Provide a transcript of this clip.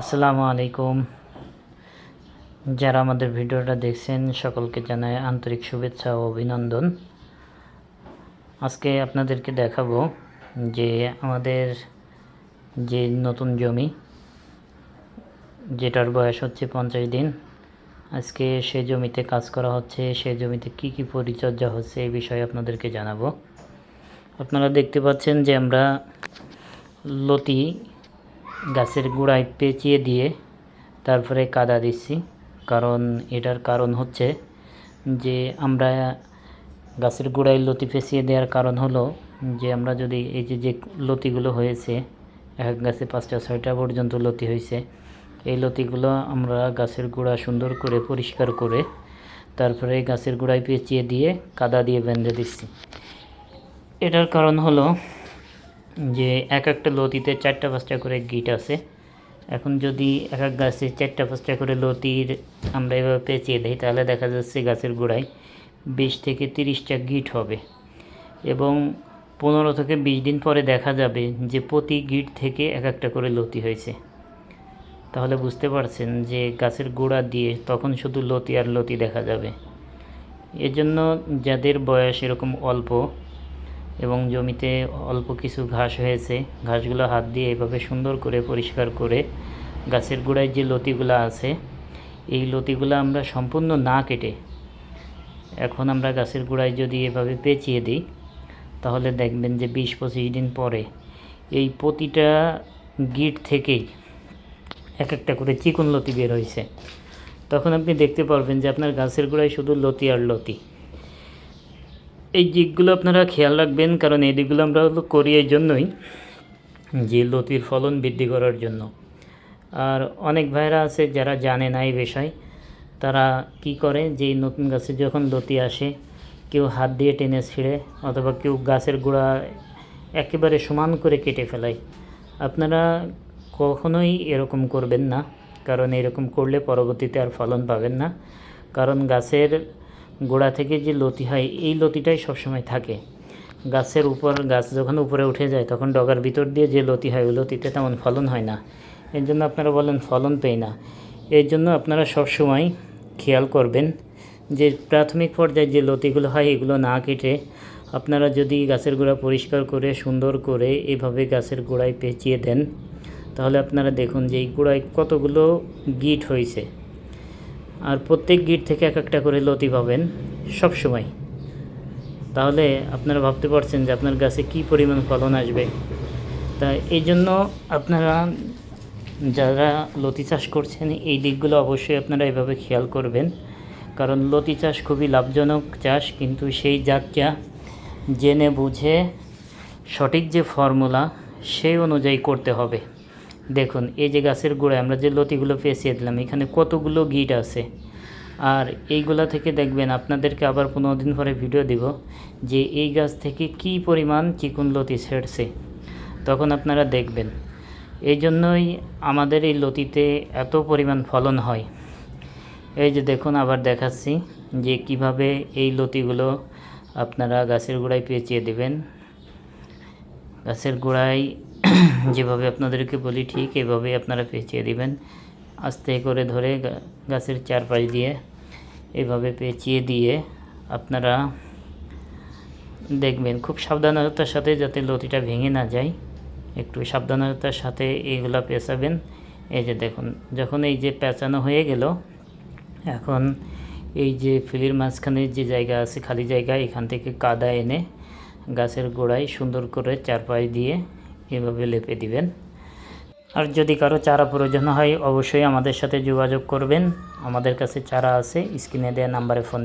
আসসালামু আলাইকুম। যারা আমাদের ভিডিওটা দেখছেন, সকলকে জানাই আন্তরিক শুভেচ্ছা ও অভিনন্দন। আজকে আপনাদেরকে দেখাবো যে আমাদের যে নতুন জমি, যেটার বয়স হচ্ছে পঞ্চাশ দিন, আজকে সে জমিতে কাজ করা হচ্ছে সে জমিতে কি কি পরিচর্যা হচ্ছে এই বিষয়ে আপনাদেরকে জানাব। আপনারা দেখতে পাচ্ছেন যে আমরা লতি গাছের গোড়ায় পেঁচিয়ে দিয়ে তারপরে কাদা দিচ্ছি। কারণ এটার কারণ হচ্ছে যে আমরা গাছের গোড়ায় লতি পেঁচিয়ে দেওয়ার কারণ হলো যে আমরা যদি এই যে যে লতিগুলো হয়েছে, এক গাছে পাঁচটা, ছয়টা পর্যন্ত লতি হয়েছে, এই লতিগুলো আমরা গাছের গোড়া সুন্দর করে পরিষ্কার করে তারপরে গাছের গোড়ায় পেঁচিয়ে দিয়ে কাদা দিয়ে বেঁধে দিচ্ছি। এটার কারণ হলো যে এক একটা লতিতে চারটা পাঁচটা করে গিট আছে। এখন যদি এক এক গাছে চারটা পাঁচটা করে লতির আমরা এভাবে পেঁচিয়ে দিই, তাহলে দেখা যাচ্ছে গাছের গোড়ায় বিশ থেকে তিরিশটা গিট হবে। এবং পনেরো থেকে বিশ দিন পরে দেখা যাবে যে প্রতি গিট থেকে এক একটা করে লতি হয়েছে। তাহলে বুঝতে পারছেন যে গাছের গোড়া দিয়ে তখন শুধু লতি আর লতি দেখা যাবে। এজন্য যাদের বয়স এরকম অল্প এবং জমিতে অল্প কিছু ঘাস হয়েছে। ঘাসগুলো হাত দিয়ে এভাবে সুন্দর করে পরিষ্কার করে গাছের গোড়ায় যে লতিগুলো আছে, এই লতিগুলো আমরা সম্পূর্ণ না কেটে এখন আমরা গাছের গোড়ায় যদি এভাবে পেঁচিয়ে দিই, তাহলে দেখবেন যে বিশ পঁচিশ দিন পরে এই প্রতিটা গিট থেকেই এক একটা করে চিকন লতি বের হয়েছে। তখন আপনি দেখতে পারবেন যে আপনার গাছের গোড়ায় শুধু লতি আর লতি। এই দিকগুলো আপনারা খেয়াল রাখবেন, কারণ এই দিকগুলো আমরা করি এই জন্যই যে লতির ফলন বৃদ্ধি করার জন্য। আর অনেক ভাইরা আছে যারা জানে না এই বিষয়, তারা কি করে যে নতুন গাছে যখন লতি আসে, কেউ হাত দিয়ে টেনে ছিঁড়ে অথবা কেউ গাছের গোড়া একেবারে সমান করে কেটে ফেলায়। আপনারা কখনোই এরকম করবেন না, কারণ এরকম করলে পরবর্তীতে আর ফলন পাবেন না। কারণ গাছের গোড়া থেকে যে লতি হয়, এই লতিটাই সবসময় থাকে। গাছের উপর, গাছ যখন উপরে উঠে যায়, তখন ডগার ভিতর দিয়ে যে লতি হয়, ওই লতিতে তেমন ফলন হয় না। এর জন্য আপনারা বলেন ফলন পেই না। এর জন্য আপনারা সবসময় খেয়াল করবেন যে প্রাথমিক পর্যায়ে যে লতিগুলো হয়, এগুলো না কেটে আপনারা যদি গাছের গোড়া পরিষ্কার করে, সুন্দর করে এভাবে গাছের গোড়ায় পেঁচিয়ে দেন, তাহলে আপনারা দেখুন যে এই গোড়ায় কতগুলো গিট হয়েছে আর প্রত্যেক গিট থেকে এক একটা করে লতি পাবেন, সব সময়। তাহলে আপনারা ভাবতে পারছেন যে আপনার গাছে কি পরিমাণ ফলন আসবে। তা এই জন্য আপনারা যারা লতি চাষ করছেন, এই দিকগুলো অবশ্যই আপনারা এভাবে খেয়াল করবেন। কারণ লতি চাষ খুবই লাভজনক চাষ, কিন্তু সেই জাতটা জেনে বুঝে সঠিক যে ফর্মুলা, সেই অনুযায়ী করতে হবে। দেখুন, এই যে গাছের গোড়ায় আমরা যে লতিগুলো পেঁচিয়ে দিলাম, এখানে কতগুলো গিট আছে। আর এইগুলা থেকে দেখবেন আপনাদেরকে আবার পনেরো দিন পরে ভিডিও দিব যে এই গাছ থেকে কি পরিমাণ চিকুন লতি ছেড়ছে। তখন আপনারা দেখবেন। এই জন্যই আমাদের এই লতিতে এত পরিমাণ ফলন হয়। এই যে দেখুন, আবার দেখাচ্ছি যে কীভাবে এই লতিগুলো আপনারা গাছের গোড়ায় পেঁচিয়ে দেবেন। গাছের গোড়ায় যেভাবে আপনাদেরকে বলি ঠিক এভাবে আপনারা পেঁচিয়ে দিবেন। আস্তে করে ধরে গাছের চারপাশ দিয়ে এভাবে পেঁচিয়ে দিয়ে আপনারা দেখবেন খুব সাবধানতার সাথে যাতে লতিটা ভেঙে না যায়। একটু সাবধানতার সাথে এইগুলা পেঁচাবেন। এই যে দেখুন, যখন এই যে পেঁচানো হয়ে গেল, এখন এই যে ফিলির মাঝখানে যে জায়গা আছে, খালি জায়গা, এখান থেকে কাদা এনে গাছের গোড়ায় সুন্দর করে চারপাশ দিয়ে এভাবে লেপে দিবেন। আর যদি কারও চারা প্রয়োজন হয়, অবশ্যই আমাদের সাথে যোগাযোগ করবেন। আমাদের কাছে চারা আছে, স্ক্রিনে দেওয়া নাম্বারে ফোন